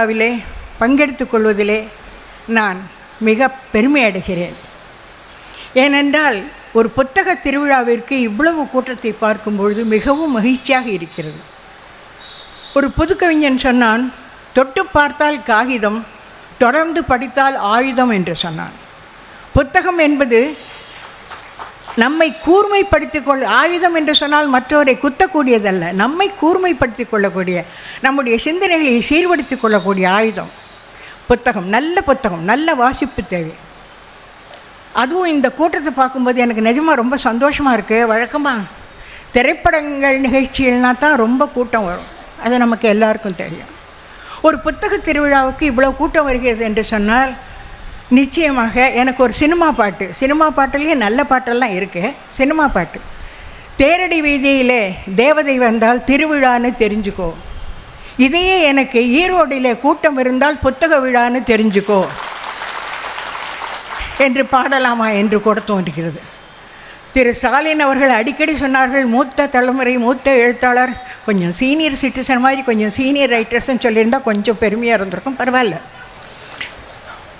விழாவிலே பங்கெடுத்துக் கொள்வதிலே நான் மிக பெருமை அடைகிறேன் ஏனென்றால் ஒரு புத்தக திருவிழாவிற்கு இவ்வளவு கூட்டத்தை பார்க்கும்பொழுது மிகவும் மகிழ்ச்சியாக இருக்கிறது. ஒரு புதுக்கவிஞன் சொன்னான் தொட்டு பார்த்தால் காகிதம் தொடர்ந்து படித்தால் ஆயுதம் என்று சொன்னான். புத்தகம் என்பது நம்மை கூர்மைப்படுத்திக் கொள் ஆயுதம் என்று சொன்னால் மற்றவரை குத்தக்கூடியதல்ல. நம்மை கூர்மைப்படுத்திக் கொள்ளக்கூடிய நம்முடைய சிந்தனைகளை சீர்படுத்திக் கொள்ளக்கூடிய ஆயுதம். புத்தகம் நல்ல புத்தகம் நல்ல வாசிப்பு தேவை. அதுவும் இந்த கூட்டத்தை பார்க்கும்போது எனக்கு நிஜமாக ரொம்ப சந்தோஷமாக இருக்குது வழக்கமாக திரைப்படங்கள் நிகழ்ச்சிகள்னா தான் ரொம்ப கூட்டம் வரும். அது நமக்கு எல்லாருக்கும் தெரியும். ஒரு புத்தக திருவிழாவுக்கு இவ்வளோ கூட்டம் வருகிறது என்று சொன்னால் நிச்சயமாக எனக்கு ஒரு சினிமா பாட்டு. சினிமா பாட்டுலேயே நல்ல பாட்டெல்லாம் இருக்குது சினிமா பாட்டு. தேரடி வீதியிலே தேவதை வந்தால் திருவிழான்னு தெரிஞ்சுக்கோ. இதையே எனக்கு ஈரோடிலே கூட்டம் இருந்தால் புத்தக விழான்னு தெரிஞ்சுக்கோ. என்று பாடலாமா என்று கூட தோன்றுகிறது. திரு ஸ்டாலின் அவர்கள் அடிக்கடி சொன்னார்கள் மூத்த தலைமுறை மூத்த எழுத்தாளர் கொஞ்சம் சீனியர் சிட்டிசன் மாதிரி கொஞ்சம் சீனியர் ரைட்டர்ஸ்ன்னு சொல்லியிருந்தால் கொஞ்சம் பெருமையாக இருந்திருக்கும். பரவாயில்ல.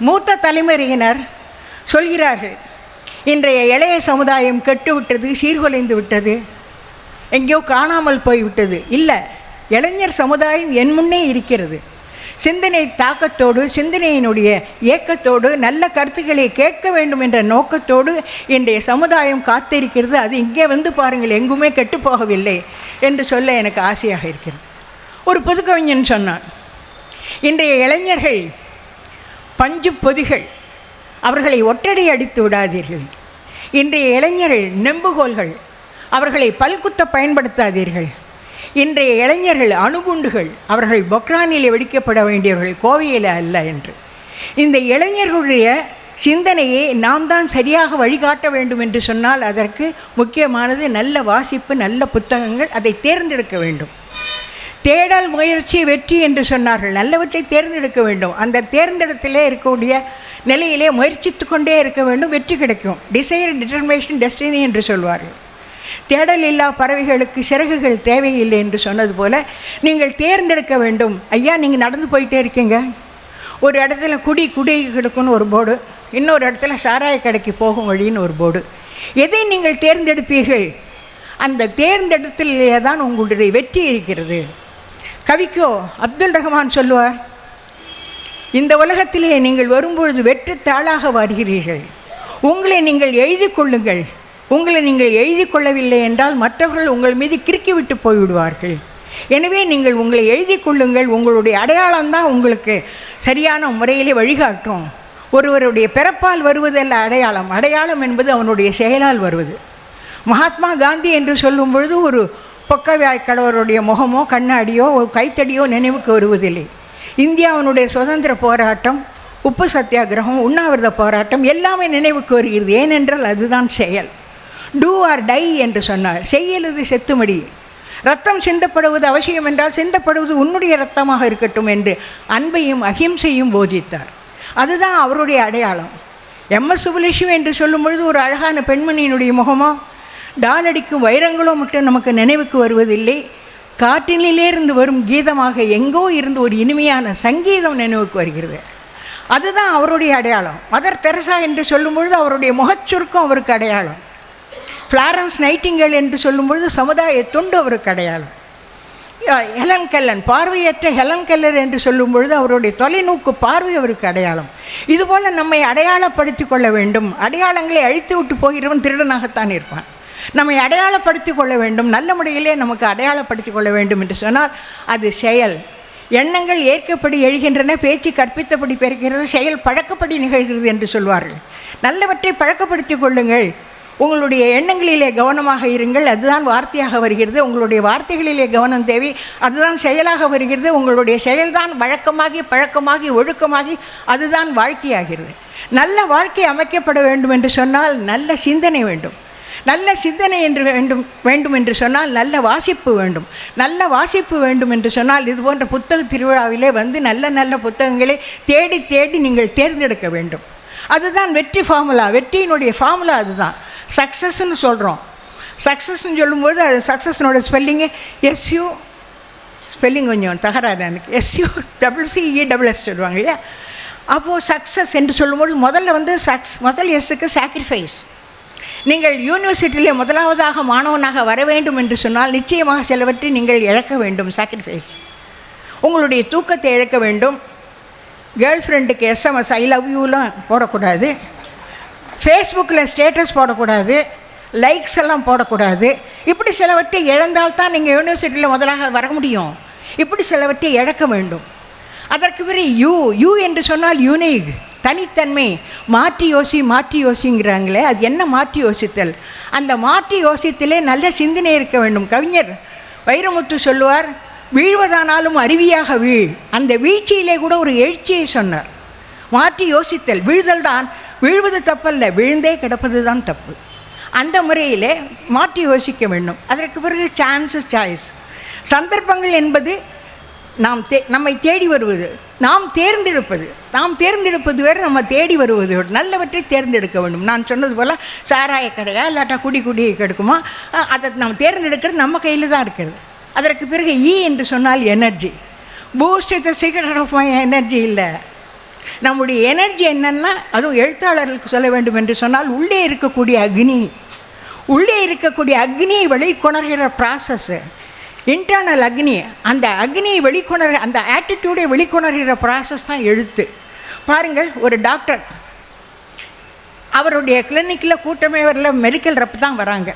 மூத்த தலைமுறையினர் சொல்கிறார்கள் இன்றைய இளைய சமுதாயம் கெட்டுவிட்டது சீர்குலைந்து விட்டது. எங்கேயோ காணாமல் போய்விட்டது. இல்லை இளைஞர் சமுதாயம் என் முன்னே இருக்கிறது. சிந்தனை தாக்கத்தோடு சிந்தனையினுடைய இயக்கத்தோடு நல்ல கருத்துக்களை கேட்க வேண்டும் என்ற நோக்கத்தோடு இன்றைய சமுதாயம் காத்திருக்கிறது. அது இங்கே வந்து பாருங்கள் எங்குமே கெட்டுப்போகவில்லை என்று சொல்ல எனக்கு ஆசையாக இருக்கிறது. ஒரு புதுக்கவிஞன் சொன்னான் இன்றைய இளைஞர்கள் பஞ்சு பொதிகள். அவர்களை ஒட்டடை அடித்து விடாதீர்கள். இன்றைய இளைஞர்கள் நெம்புகோல்கள். அவர்களை பல்குத்த பயன்படுத்தாதீர்கள். இன்றைய இளைஞர்கள் அணுகுண்டுகள். அவர்கள் பொக்ரானில் வெடிக்கப்பட வேண்டியவர்கள் கோவையில் அல்ல என்று. இந்த இளைஞர்களுடைய சிந்தனையை நாம் தான் சரியாக வழிகாட்ட வேண்டும் என்று சொன்னால் அதற்கு முக்கியமானது நல்ல வாசிப்பு நல்ல புத்தகங்கள் அதை தேர்ந்தெடுக்க வேண்டும். தேடல் முயற்சி வெற்றி என்று சொன்னார்கள். நல்லவற்றை தேர்ந்தெடுக்க வேண்டும். அந்த தேர்ந்தெடுத்திலே இருக்கக்கூடிய நிலையிலே முயற்சித்து கொண்டே இருக்க வேண்டும். வெற்றி கிடைக்கும். டிசைர் டிட்டர்மினேஷன் டெஸ்டினி என்று சொல்வார்கள். தேடல் இல்லா பறவைகளுக்கு சிறகுகள் தேவையில்லை என்று சொன்னது போல் நீங்கள் தேர்ந்தெடுக்க வேண்டும். ஐயா நீங்கள் நடந்து போயிட்டே இருக்கீங்க. ஒரு இடத்துல குடி குடி கிடக்குன்னு ஒரு போர்டு இன்னொரு இடத்துல சாராய கடைக்கு போகும் வழின்னு ஒரு போர்டு எதை நீங்கள் தேர்ந்தெடுப்பீர்கள்? அந்த தேர்ந்தெடுத்திலே தான் உங்களுடைய வெற்றி இருக்கிறது. கவிக்கோ அப்துல் ரஹ்மான் சொல்லுவார் இந்த உலகத்திலே நீங்கள் வரும்பொழுது வெற்றுத்தாளாக வருகிறீர்கள் உங்களை நீங்கள் எழுதி கொள்ளுங்கள். உங்களை நீங்கள் எழுதி கொள்ளவில்லை என்றால் மற்றவர்கள் உங்கள் மீது கிறுக்கி விட்டு போய்விடுவார்கள். எனவே நீங்கள் உங்களை எழுதி கொள்ளுங்கள். உங்களுடைய அடையாளம்தான் உங்களுக்கு சரியான முறையிலே வழிகாட்டும். ஒருவருடைய பிறப்பால் வருவதல்ல அடையாளம். அடையாளம் என்பது அவனுடைய செயலால் வருவது. மகாத்மா காந்தி என்று சொல்லும் பொழுது ஒரு பொக்கவாய்க்கடவருடைய முகமோ கண்ணாடியோ ஒரு கைத்தடியோ நினைவுக்கு வருவதில்லை. இந்தியாவினுடைய சுதந்திர போராட்டம் உப்பு சத்தியாகிரகம் உண்ணாவிரத போராட்டம் எல்லாமே நினைவுக்கு வருகிறது. ஏனென்றால் அதுதான் செயல். டூ ஆர் டை என்று சொன்னார். செய்யலது செத்துமடி. ரத்தம் சிந்தப்படுவது அவசியம் என்றால் சிந்தப்படுவது உன்னுடைய ரத்தமாக இருக்கட்டும் என்று அன்பையும் அகிம்சையும் போதித்தார். அதுதான் அவருடைய அடையாளம். எம்எஸ் சுபலட்சுமி என்று சொல்லும் பொழுது ஒரு அழகான பெண்மணியினுடைய முகமோ டாலடிக்கும் வைரங்களோ மட்டும் நமக்கு நினைவுக்கு வருவதில்லை. காட்டினிலேருந்து வரும் கீதமாக எங்கோ இருந்து ஒரு இனிமையான சங்கீதம் நினைவுக்கு வருகிறது. அதுதான் அவருடைய அடையாளம். மதர் தெரசா என்று சொல்லும் பொழுது அவருடைய முகச்சுருக்கம் அவருக்கு அடையாளம். ஃப்ளாரன்ஸ் நைட்டிங்கல் என்று சொல்லும்பொழுது சமுதாய தொண்டு அவருக்கு அடையாளம். ஹெலன் கல்லன் பார்வையற்ற ஹெலன் கல்லர் என்று சொல்லும் பொழுது அவருடைய தொலைநோக்கு பார்வை அவருக்கு அடையாளம். இதுபோல் நம்மை அடையாளப்படுத்தி கொள்ள வேண்டும். அடையாளங்களை அழித்து விட்டு போகிறவன் திருடனாகத்தான் இருப்பான். நம்மை அடையாளப்படுத்தி கொள்ள வேண்டும். நல்ல முறையிலே நமக்கு அடையாளப்படுத்தி கொள்ள வேண்டும் என்று சொன்னால் அது செயல். எண்ணங்கள் ஏற்கப்படி எழுகின்றன பேச்சு கற்பித்தபடி பிறக்கிறது செயல் பழக்கப்படி நிகழ்கிறது என்று சொல்வார்கள். நல்லவற்றை பழக்கப்படுத்தி கொள்ளுங்கள். உங்களுடைய எண்ணங்களிலே கவனமாக இருங்கள். அதுதான் வார்த்தையாக வருகிறது. உங்களுடைய வார்த்தைகளிலே கவனம் தேவை. அதுதான் செயலாக வருகிறது. உங்களுடைய செயல்தான் வழக்கமாகி பழக்கமாகி ஒழுக்கமாகி அதுதான் வாழ்க்கையாகிறது. நல்ல வாழ்க்கை அமைக்கப்பட வேண்டும் என்று சொன்னால் நல்ல சிந்தனை வேண்டும். நல்ல சிந்தனை என்று வேண்டும் வேண்டும் என்று சொன்னால் நல்ல வாசிப்பு வேண்டும். நல்ல வாசிப்பு வேண்டும் என்று சொன்னால் இது போன்ற புத்தக திருவிழாவிலே வந்து நல்ல நல்ல புத்தகங்களை தேடி தேடி நீங்கள் தேர்ந்தெடுக்க வேண்டும். அதுதான் வெற்றி ஃபார்முலா வெற்றியினுடைய ஃபார்முலா அதுதான். சக்ஸஸ்ன்னு சொல்கிறோம் சக்ஸஸ்ன்னு சொல்லும்போது அது சக்ஸஸ்னோட ஸ்பெல்லிங்கு எஸ்யூ ஸ்பெல்லிங் கொஞ்சம் தகராறு எனக்கு. S U double C E double S சொல்லுவாங்க இல்லையா? அப்போது சக்ஸஸ் என்று சொல்லும்போது முதல்ல வந்து சக்ஸ் முதல் எஸ்ஸுக்கு சாக்ரிஃபைஸ் நீங்கள் யூனிவர்சிட்டியிலே முதலாவதாக மாணவனாக வர வேண்டும் என்று சொன்னால் நிச்சயமாக சிலவற்றை நீங்கள் இழக்க வேண்டும் சாக்ரிஃபைஸ் உங்களுடைய தூக்கத்தை இழக்க வேண்டும். கேர்ள் ஃப்ரெண்டுக்கு எஸ்எம்எஸ் ஐ லவ் யூலாம் போடக்கூடாது. ஃபேஸ்புக்கில் ஸ்டேட்டஸ் போடக்கூடாது. லைக்ஸ் எல்லாம் போடக்கூடாது. இப்படி சிலவற்றை இழந்தால்தான் நீங்கள் யூனிவர்சிட்டியில் முதலாக வர முடியும். இப்படி சிலவற்றை இழக்க வேண்டும். அதற்கு பிறகு யூ யூ என்று சொன்னால் யூனிக் தனித்தன்மை. மாற்றி யோசி மாற்றி யோசிங்கிறாங்களே அது என்ன மாற்றி யோசித்தல்? அந்த மாற்றி யோசித்தலே நல்ல சிந்தனை இருக்க வேண்டும். கவிஞர் வைரமுத்து சொல்லுவார் வீழ்வதானாலும் அருவியாக வீழ். அந்த வீழ்ச்சியிலே கூட ஒரு எழுச்சியை சொன்னார். மாற்றி யோசித்தல் வீழ்தல் தான். வீழ்வது தப்பல்ல விழுந்தே கிடப்பது தான் தப்பு. அந்த முறையிலே மாற்றி யோசிக்க வேண்டும். அதற்கு பிறகு சான்சஸ் சாய்ஸ் சந்தர்ப்பங்கள் என்பது நாம் தே நம்மை தேடி வருவது நாம் தேர்ந்தெடுப்பது நாம் தேர்ந்தெடுப்பது வேறு நம்ம தேடி வருவது நல்லவற்றை தேர்ந்தெடுக்க வேண்டும். நான் சொன்னது போல் சாராய கடையா இல்லாட்டா குடி குடி கெடுக்குமா? அதை நாம் தேர்ந்தெடுக்கிறது நம்ம கையில் தான் இருக்கிறது. அதற்கு பிறகு ஈ என்று சொன்னால் energy boost the secret of my energy இல்லை. நம்முடைய எனர்ஜி என்னென்னா அதுவும் எழுத்தாளர்களுக்கு சொல்ல வேண்டும் என்று சொன்னால் உள்ளே இருக்கக்கூடிய அக்னி. உள்ளே இருக்கக்கூடிய அக்னியை வெளிக்கொணர்கிற ப்ராசஸ்ஸு இன்டர்னல் அக்னி அந்த அக்னியை வெளிக்கொணர் அந்த ஆட்டிடியூடை வெளிக்கொணர்கிற ப்ராசஸ் தான் எழுத்து. பாருங்கள் ஒரு டாக்டர் அவருடைய கிளினிக்கில் கூட்டமே வரல மெடிக்கல் ரப் தான் வராங்க.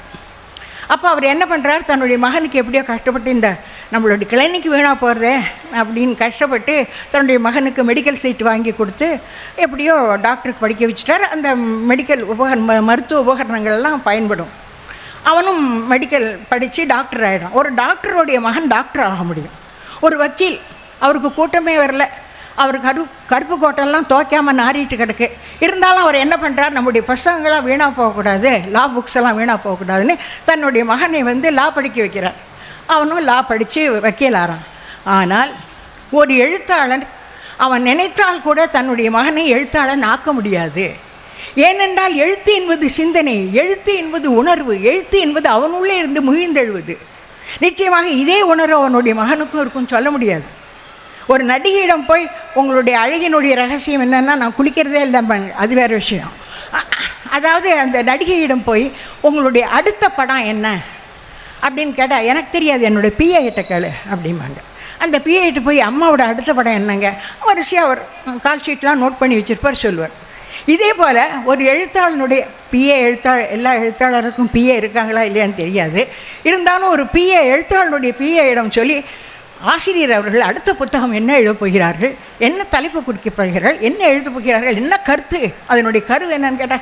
அப்போ அவர் என்ன பண்ணுறார் தன்னுடைய மகனுக்கு எப்படியோ கஷ்டப்பட்டு இந்த நம்மளுடைய கிளினிக் வீணாக போகிறதே அப்படின்னு கஷ்டப்பட்டு தன்னுடைய மகனுக்கு மெடிக்கல் சீட் வாங்கி கொடுத்து எப்படியோ டாக்டருக்கு படிக்க வச்சுட்டார். அந்த மெடிக்கல் உபகரண ம- மருத்துவ உபகரணங்கள்லாம் பயன்படும். அவனும் மெடிக்கல் படித்து டாக்டர் ஆகிடும் ஒரு டாக்டருடைய மகன் டாக்டர் ஆக முடியும். ஒரு வக்கீல் அவருக்கு கூட்டமே வரல. அவர் கரு கருப்பு கோட்டெல்லாம் துவைக்காமல் நாரிட்டு கிடக்கு. இருந்தாலும் அவர் என்ன பண்ணுறார் நம்முடைய புஸ்தகங்கள்லாம் வீணாக போகக்கூடாது. லா புக்ஸ் எல்லாம் வீணாக போகக்கூடாதுன்னு தன்னுடைய மகனை வந்து லா படிக்க வைக்கிறார். அவனும் லா படித்து வக்கீல் ஆறான். ஆனால் ஒரு எழுத்தாளன் அவன் நினைத்தால் கூட தன்னுடைய மகனை எழுத்தாளன் ஆக்க முடியாது. ஏனென்றால் எழுத்து என்பது சிந்தனை எழுத்து என்பது உணர்வு எழுத்து என்பது அவனுள்ளே இருந்து முகிழ்ந்தெழுவது. நிச்சயமாக இதே உணர்வு அவனுடைய மகனுக்கும் இருக்கும் சொல்ல முடியாது. ஒரு நடிகையிடம் போய் உங்களுடைய அழகினுடைய ரகசியம் என்னென்னா நான் குளிக்கிறதே இல்லை அது வேறு விஷயம். அதாவது அந்த நடிகையிடம் போய் உங்களுடைய அடுத்த படம் என்ன? அப்படின்னு கேட்டால் எனக்கு தெரியாது என்னுடைய பிஏ கிட்ட கேளு அப்படிம்பாங்க. அந்த பிஏகிட்ட போய் அம்மாவோட அடுத்த படம் என்னங்க? வரிசையாக அவர் கால் ஷீட்லாம் நோட் பண்ணி வச்சிருப்பார் சொல்லுவார். இதே போல் ஒரு எழுத்தாளனுடைய பிஏ எழுத்தாள் எல்லா எழுத்தாளருக்கும் பிஏ இருக்காங்களா இல்லையான்னு தெரியாது. இருந்தாலும் ஒரு பிஏ எழுத்தாளனுடைய பிஏ இடம் சொல்லி ஆசிரியர் அவர்கள் அடுத்த புத்தகம் என்ன எழுதப் போகிறார்கள் என்ன தலைப்பு குறிக்கப் போகிறார்கள் என்ன எழுதப் போகிறார்கள் என்ன கருத்து அதனுடைய கரு என்னன்னு கேட்டால்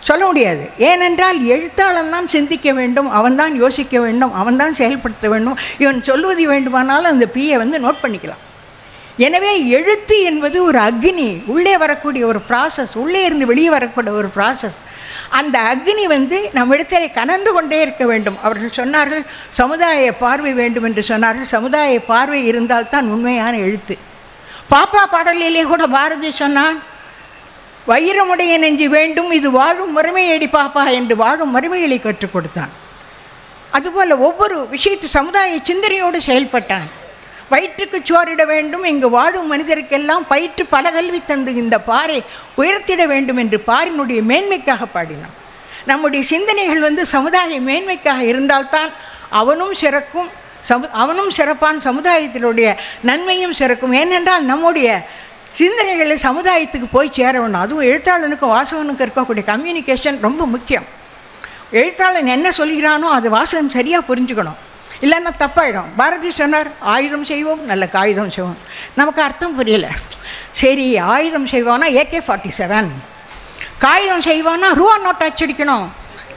சொல்ல முடியாது. ஏனென்றால் எழுத்தாளன் தான் சிந்திக்க வேண்டும் அவன்தான் யோசிக்க வேண்டும் அவன்தான் செயல்படுத்த வேண்டும் இவன் சொல்வது வேண்டுமானாலும் அந்த பிஏ வந்து நோட் பண்ணிக்கலாம். எனவே எழுத்து என்பது ஒரு அக்னி. உள்ளே வரக்கூடிய ஒரு ப்ராசஸ் உள்ளே இருந்து வெளியே வரக்கூடிய ஒரு ப்ராசஸ் அந்த அக்னி வந்து நம்மிடத்திலே கனந்து கொண்டே இருக்க வேண்டும். அவர்கள் சொன்னார்கள் சமுதாய பார்வை வேண்டும் என்று சொன்னார்கள். சமுதாய பார்வை இருந்தால்தான் உண்மையான எழுத்து. பாப்பா பாடலிலே கூட பாரதி சொன்னான் வைரமுடைய நெஞ்சு வேண்டும் இது வாழும் மறுமையடி பாப்பா என்று வாழும் மறுமைகளை கற்றுக் கொடுத்தான். அதுபோல் ஒவ்வொரு விஷயத்து சமுதாய சிந்தனையோடு செயல்பட்டான். வயிற்றுக்கு சோறிட வேண்டும் இங்கு வாழும் மனிதருக்கெல்லாம் பயிற்று பல கல்வி தந்து இந்த பாறை உயர்த்திட வேண்டும் என்று பாரினுடைய மேன்மைக்காக பாடினான். நம்முடைய சிந்தனைகள் வந்து சமுதாய மேன்மைக்காக இருந்தால்தான் அவனும் சிறக்கும் சமு அவனும் சிறப்பான சமுதாயத்தினுடைய நன்மையும் சிறக்கும். ஏனென்றால் நம்முடைய சிந்தனைகளை சமுதாயத்துக்கு போய் சேரணும். அதுவும் எழுத்தாளனுக்கும் வாசகனுக்கும் இருக்கக்கூடிய கம்யூனிகேஷன் ரொம்ப முக்கியம். எழுத்தாளன் என்ன சொல்கிறானோ அது வாசகன் சரியாக புரிஞ்சுக்கணும். இல்லைன்னா தப்பாயிடும். பாரதி சொன்னார் ஆயுதம் செய்வோம் நல்ல காகிதம் செய்வோம். நமக்கு அர்த்தம் புரியலை. சரி ஆயுதம் செய்வோன்னா ஏகே ஃபார்ட்டி செவன் காகிதம் செய்வோன்னா ரூபா நோட் அச்சடிக்கணும்.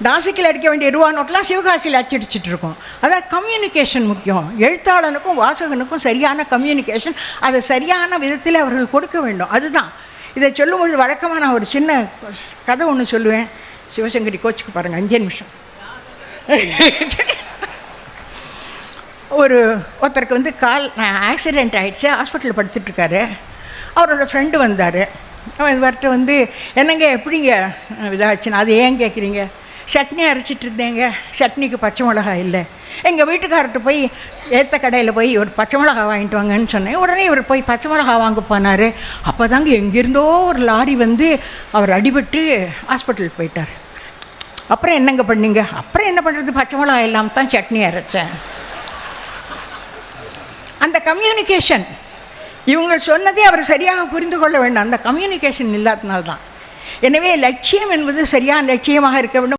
நாசிக்கில் அடிக்க வேண்டிய ரூபா நோட்லாம் சிவகாசியில் அச்சடிச்சிட்டு இருக்கோம். அதான் கம்யூனிகேஷன் முக்கியம். எழுத்தாளனுக்கும் வாசகனுக்கும் சரியான கம்யூனிகேஷன் அதை சரியான விதத்தில் அவர்கள் கொடுக்க வேண்டும். அதுதான். இதை சொல்லும்பொழுது வழக்கமாக நான் ஒரு சின்ன கதை ஒன்று சொல்லுவேன். சிவசங்கரி கோச்சுக்கு பாருங்கள் அஞ்சு நிமிஷம். ஒரு ஒருத்தருக்கு வந்து கால் ஆக்சிடெண்ட் ஆகிடுச்சு ஹாஸ்பிட்டலில் படுத்துட்ருக்காரு அவரோட ஃப்ரெண்டு வந்தார். அவன் வரட்ட வந்து என்னங்க எப்படிங்க இதாச்சுன்னா அது ஏன் கேட்குறீங்க சட்னி அரைச்சிட்டு இருந்தேங்க. சட்னிக்கு பச்சை மிளகாய் இல்லை. எங்கள் வீட்டுக்காரர்கிட்ட போய் ஏற்ற கடையில் போய் ஒரு பச்சை மிளகா வாங்கிட்டு வாங்கன்னு சொன்னேன். உடனே இவர் போய் பச்சை மிளகா வாங்க போனார். அப்போ தாங்க எங்கேருந்தோ ஒரு லாரி வந்து அவர் அடிபட்டு ஹாஸ்பிட்டலுக்கு போயிட்டார். அப்புறம் என்னங்க பண்ணீங்க? அப்புறம் என்ன பண்ணுறது பச்சை மிளகா இல்லாமல் தான் சட்னி அரைச்சேன். அந்த கம்யூனிகேஷன் இவங்க சொன்னதே அவர் சரியாக புரிந்து கொள்ள வேண்டும். அந்த கம்யூனிகேஷன் இல்லாதனால்தான் எனவே லட்சியம் என்பது சரியான லட்சியமாக இருக்க வேண்டும்.